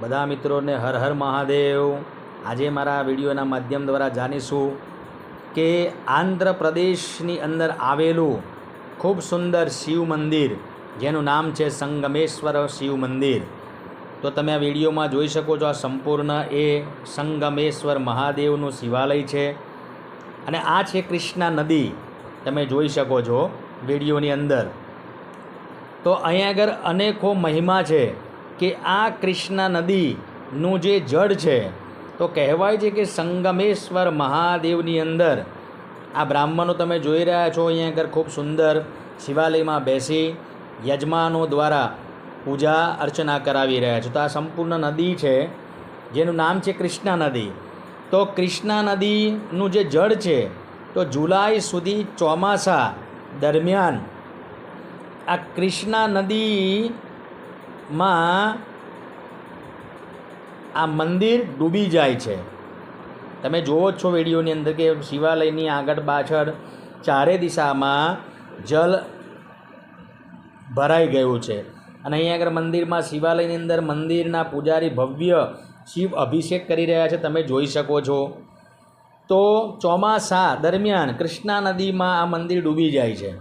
બધા મિત્રોને હર હર મહાદેવ. આજે મારા વિડીયોના માધ્યમ દ્વારા જાણીશું કે આંધ્રપ્રદેશની અંદર આવેલું ખૂબ સુંદર શિવ મંદિર, જેનું નામ છે સંગમેશ્વર શિવ મંદિર. તો તમે આ વિડીયોમાં જોઈ શકો છો આ સંપૂર્ણ એ સંગમેશ્વર મહાદેવનું શિવાલય છે. અને આ છે કૃષ્ણા નદી, તમે જોઈ શકો છો વિડીયોની અંદર. તો અહીંયા આગળ અનેકો મહિમા છે. કે આ કૃષ્ણા નદીનું જે જળ છે, તો કહેવાય છે કે સંગમેશ્વર મહાદેવની અંદર, આ બ્રાહ્મણો તમે જોઈ રહ્યા છો અહીંયા આગળ ખૂબ સુંદર શિવાલયમાં બેસી યજમાનો દ્વારા પૂજા અર્ચના કરાવી રહ્યા છે. તો આ સંપૂર્ણ નદી છે, જેનું નામ છે કૃષ્ણા નદી. તો કૃષ્ણા નદીનું જે જળ છે, તો જુલાઈ સુધી ચોમાસા દરમિયાન આ કૃષ્ણા નદીમાં આ મંદિર ડૂબી જાય છે. તમે જુઓ છો વિડીયોની અંદર કે શિવાલયની આગળ પાછળ ચારે દિશામાં જલ ભરાઈ ગયું છે. અને અહીંયા આગળ મંદિરમાં શિવાલયની અંદર મંદિરના પૂજારી ભવ્ય શિવ અભિષેક કરી રહ્યા છે. તમે જોઈ શકો છો. તો ચોમાસા દરમિયાન કૃષ્ણા નદીમાં આ મંદિર ડૂબી જાય છે.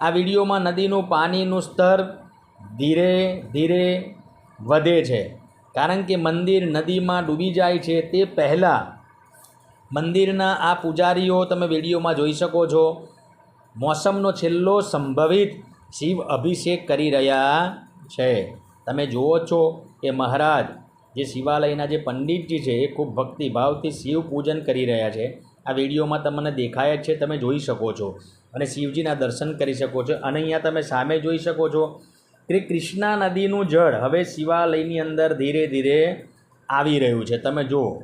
આ વિડીયોમાં નદીનું પાણીનું સ્તર ધીરે ધીરે વધે છે. કારણ કે મંદિર નદીમાં ડૂબી જાય છે તે પહેલાં મંદિરના આ પૂજારીઓ તમે વિડીયોમાં જોઈ શકો છો. મોસમનો છેલ્લો સંભવિત શિવ અભિષેક કરી રહ્યા છે. તમે જુઓ છો કે મહારાજ, જે શિવાલયના જે પંડિતજી છે, એ ખૂબ ભક્તિભાવથી શિવ પૂજન કરી રહ્યા છે. આ વિડીયોમાં તમને દેખાય જ છે, તમે જોઈ શકો છો અને શિવજીના દર્શન કરી શકો છો અને અહીંયા તમે સામે જોઈ શકો છો કે કૃષ્ણા નદીનું જળ હવે શિવાલયની અંદર ધીરે ધીરે આવી રહ્યું છે. તમે જુઓ.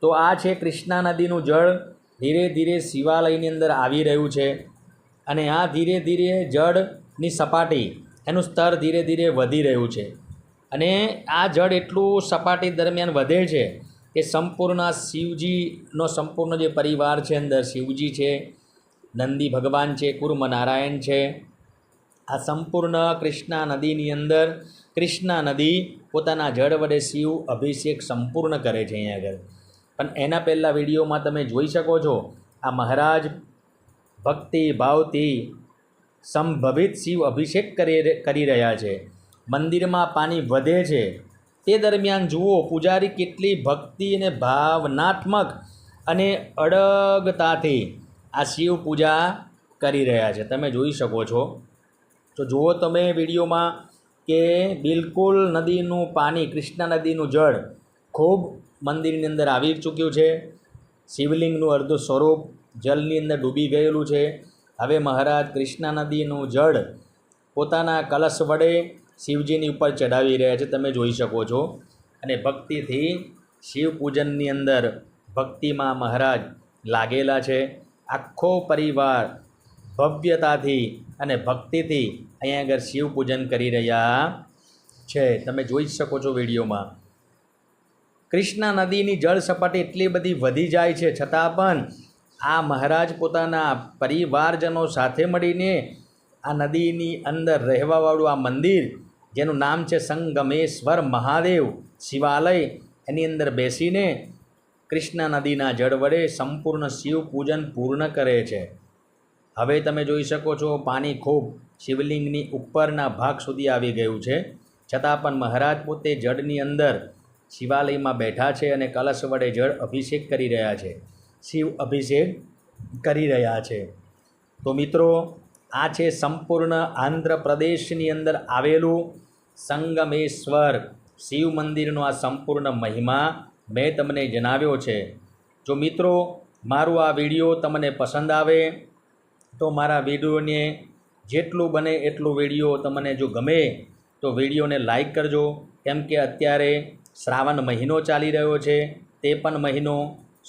તો આ છે કૃષ્ણા નદીનું જળ. ધીરે ધીરે શિવાલયની અંદર આવી રહ્યું છે. અને આ ધીરે ધીરે જળની સપાટી, એનું સ્તર ધીરે ધીરે વધી રહ્યું છે. અને આ જળ એટલું સપાટી દરમિયાન વધે છે કે સંપૂર્ણ શિવજીનો સંપૂર્ણ જે પરિવાર છે અંદર, શિવજી છે, નંદી ભગવાન છે કુર્મ નારાયણ છે આ સંપૂર્ણ કૃષ્ણા નદીની અંદર, કૃષ્ણા નદી પોતાના જળ વડે શિવ અભિષેક સંપૂર્ણ કરે છે અહીંયા આગળ. પણ એના પહેલાં વિડીયોમાં તમે જોઈ શકો છો, આ મહારાજ ભક્તિ ભાવથી સંભવિત શિવ અભિષેક કરી કરી રહ્યા છે. મંદિરમાં પાણી વધે છે. તે દરમિયાન જુઓ, પૂજારી કેટલી ભક્તિ અને ભાવનાત્મક અને અડગતાથી આ શિવ પૂજા કરી રહ્યા છે. તમે જોઈ શકો છો. તો જુઓ તમે વિડીયોમાં કે બિલકુલ નદીનું પાણી, કૃષ્ણા નદીનું જળ ખૂબ મંદિરની અંદર આવી ચૂક્યું છે. શિવલિંગનું અર્ધું સ્વરૂપ જલની અંદર ડૂબી ગયેલું છે. હવે મહારાજ કૃષ્ણા નદીનું જળ પોતાના કલશ વડે શિવજીની ઉપર ચડાવી રહ્યા છે. તમે જોઈ શકો છો. અને ભક્તિથી શિવ પૂજનની અંદર ભક્તિમાં મહારાજ લાગેલા છે. આખો પરિવાર ભવ્યતાથી અને ભક્તિથી અહીંયા આગળ શિવ પૂજન કરી રહ્યા છે. તમે જોઈ શકો છો વિડીયોમાં. કૃષ્ણા નદીની જળ સપાટી એટલી બધી વધી જાય છે. છતાં પણ આ મહારાજ પોતાના પરિવારજનો સાથે મળીને આ નદીની અંદર રહેવાવાળું આ મંદિર, જેનું નામ છે સંગમેશ્વર મહાદેવ શિવાલય, એની અંદર બેસીને કૃષ્ણા નદીના જળ વડે સંપૂર્ણ શિવ પૂજન પૂર્ણ કરે છે. હવે તમે જોઈ શકો છો, પાણી ખૂબ શિવલિંગની ઉપરના ભાગ સુધી આવી ગયું છે. છતાં પણ મહારાજ પોતે જળની અંદર શિવાલયમાં બેઠા છે અને કલશ વડે જળ અભિષેક કરી રહ્યા છે. શિવ અભિષેક કરી રહ્યા છે. તો મિત્રો, આ છે સંપૂર્ણ આંધ્રપ્રદેશની અંદર આવેલું સંગમેશ્વર. શિવ મંદિરનો આ સંપૂર્ણ મહિમા મેં તમને જણાવ્યો છે. જો મિત્રો, મારું આ વીડિયો તમને પસંદ આવે તો મારા વિડીયોને જેટલું બને એટલું વીડિયો તમને જો ગમે તો વિડીયોને લાઈક કરજો. કેમ કે અત્યારે શ્રાવણ મહિનો ચાલી રહ્યો છે, તે પણ મહિનો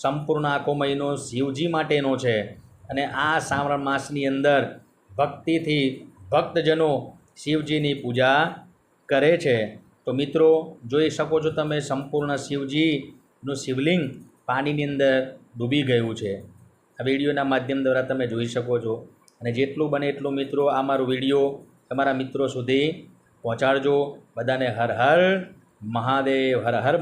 સંપૂર્ણ આખો મહિનો શિવજી માટેનો છે. અને આ શ્રાવણ માસની અંદર ભક્તિથી ભક્તજનો શિવજીની પૂજા કરે છે. તો મિત્રો, જોઈ શકો છો તમે સંપૂર્ણ શિવજીનું શિવલિંગ પાણીની અંદર ડૂબી ગયું છે. વિડીયોના માધ્યમ દ્વારા તમે જોઈ શકો છો. અને જેટલું બને એટલું મિત્રો આ મારું વીડિયો તમારા મિત્રો સુધી પહોંચાડજો. બધાને હર હર મહાદેવ, હર હર